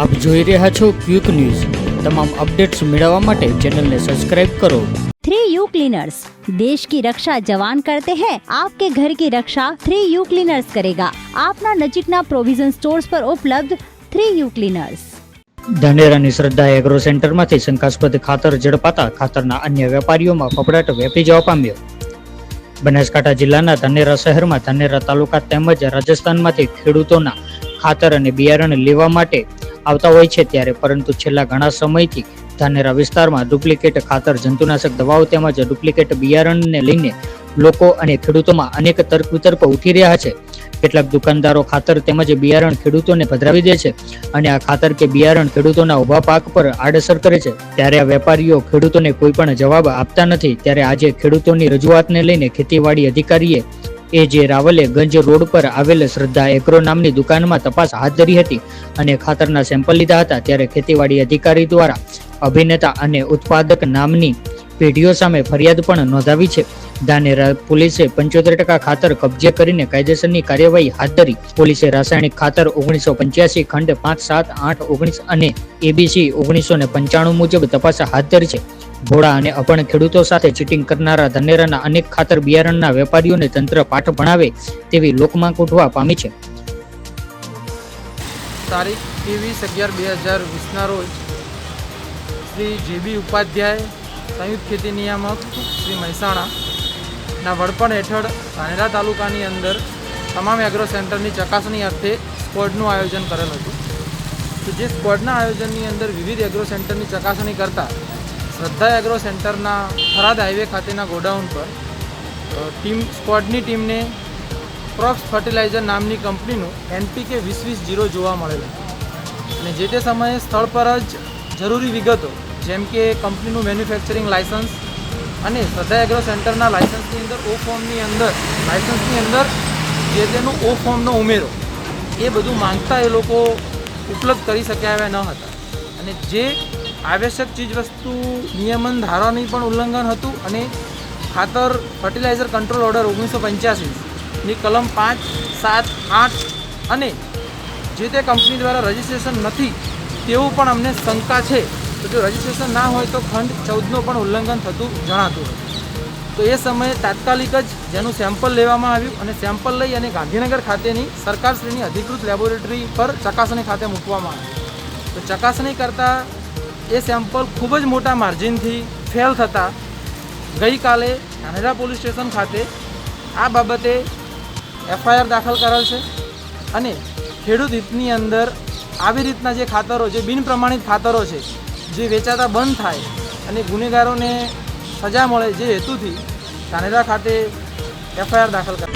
આપ જોઈ રહ્યા છો ક્વિક ન્યૂઝ. તમામ અપડેટ્સ મેળવવા માટે ચેનલને સબસ્ક્રાઇબ કરો. થ્રી यू क्लीनर्स देश की रक्षा जवान करते हैं आपके ઘર કી રક્ષા થ્રી यू ક્લીનર્સ કરેગા. આપના નજીકના પ્રોવિઝન સ્ટોર્સ પર ઉપલબ્ધ થ્રી યુ ક્લીનર્સ. ધાનેરાની શ્રદ્ધા એગ્રો સેન્ટરમાંથી શંકાસ્પદ ખાતર ઝડપાતા ખાતરના અન્ય વેપારીઓમાં ફફડાટ વ્યાપી જવા પામ્યો. બનાસકાંઠા જિલ્લાના ધાનેરા શહેરમાં ધનેરા તાલુકા તેમજ રાજસ્થાનમાંથી ખેડૂતોના ખાતર અને બિયારણ લેવા માટે આવતા હોય છે ત્યારે, પરંતુ છેલ્લા ઘણા સમયથી ધાનેરા વિસ્તારમાં ડુપ્લિકેટ ખાતર, જંતુનાશક દવાઓ તેમજ ડુપ્લિકેટ બિયારણને લઈને લોકો અને ખેડૂતોમાં અનેક તર્ક વિતર્કો ઉઠી રહ્યા છે. કેટલાક દુકાનદારો ખાતર તેમજ બિયારણ ખેડૂતોને પધરાવી દે છે અને આ ખાતર કે બિયારણ ખેડૂતોના ઊભા પાક પર આડઅસર કરે છે. ત્યારે આ વેપારીઓ ખેડૂતોને કોઈ પણ જવાબ આપતા નથી. ત્યારે આજે ખેડૂતોની રજૂઆતને લઈને ખેતીવાડી અધિકારીએ એ જે રાવલે ગંજ રોડ પર આવેલ શ્રદ્ધા એગ્રો નામની દુકાનમાં તપાસ હાથ ધરી હતી અને ખાતરના સેમ્પલ લીધા હતા, ત્યારે ખેતીવાડી અધિકારી દ્વારા અભિનેતા અને ઉત્પાદક નામની પેઢીઓ સામે ફરિયાદ પણ નોંધાવી છે. ધાનેરા પોલીસે પંચોતેર ટકા ખાતર કબજે કરીને કાયદેસરની કાર્યવાહી હાથ ધરી. પોલીસે રાસાયણિક ખાતર ઓગણીસો પંચ્યાસી ખંડ પાંચ સાત આઠ ઓગણીસ અને એબીસી ઓગણીસો ને પંચાણું મુજબ તપાસ હાથ ધરી છે. ભોળા અને અપણ ખેડૂતો સાથે ચીટિંગ કરનારા ધાનેરાના અનેક ખાતર બિયારણના વેપારીઓને તંત્ર પાઠ ભણાવે તેવી લોકમાં ઉઠવા પામી છે. તારીખ ત્રેવીસ અગિયાર બે હજાર વીસના રોજ શ્રી જેબી ઉપાધ્યાય સંયુક્ત ખેતી નિયામક શ્રી મહેસાણાના વડપણ હેઠળ ધાનેરા તાલુકાની અંદર તમામ એગ્રો સેન્ટરની ચકાસણી અર્થે સ્ક્વોડનું આયોજન કરેલ હતું. જે સ્ક્વોડના આયોજનની અંદર વિવિધ એગ્રો સેન્ટરની ચકાસણી કરતાં શ્રદ્ધા એગ્રો સેન્ટરના થરાદ હાઈવે ખાતેના ગોડાઉન પર ટીમ, સ્ક્વોડની ટીમને ક્રોપ્સ ફર્ટિલાઇઝર નામની કંપનીનું એનપીકે વીસ વીસ જીરો જોવા મળેલું. અને જે તે સમયે સ્થળ પર જ જરૂરી વિગતો, જેમ કે કંપનીનું મેન્યુફેક્ચરિંગ લાયસન્સ અને શ્રદ્ધા એગ્રો સેન્ટરના લાયસન્સની અંદર ઓ ફોર્મની અંદર લાયસન્સની અંદર જે તેનું ઓ ફોર્મનો ઉમેરો, એ બધું માંગતા એ લોકો ઉપલબ્ધ કરી શક્યા એવા ન હતા. અને જે આવશ્યક ચીજવસ્તુ, નિયમન, ધારાની પણ ઉલ્લંઘન હતું અને ખાતર ફર્ટિલાઇઝર કંટ્રોલ ઓર્ડર ઓગણીસો પંચ્યાસીની કલમ પાંચ, સાત, આઠ અને જે તે કંપની દ્વારા રજિસ્ટ્રેશન નથી, તેવું પણ અમને શંકા છે. તો જો રજિસ્ટ્રેશન ના હોય તો ખંડ ચૌદનું પણ ઉલ્લંઘન થતું જણાતું હતું. તો એ સમયે તાત્કાલિક જ જેનું સેમ્પલ લેવામાં આવ્યું અને સેમ્પલ લઈ અને ગાંધીનગર ખાતેની સરકારશ્રીની અધિકૃત લેબોરેટરી પર ચકાસણી ખાતે મૂકવામાં આવ્યું. તો ચકાસણી કરતાં એ સેમ્પલ ખૂબ જ મોટા માર્જિનથી ફેલ થતાં ગઈકાલે ધાનેરા પોલીસ સ્ટેશન ખાતે આ બાબતે એફઆઈઆર દાખલ કરેલ છે અને ખેડૂત હિતની અંદર આવી રીતના જે ખાતરો જે બિનપ્રમાણિત ખાતરો છે, જે વેચાતા બંધ થાય અને ગુનેગારોને સજા મળે જે હેતુથી ધાનેરા ખાતે એફઆઈઆર દાખલ કરાઈ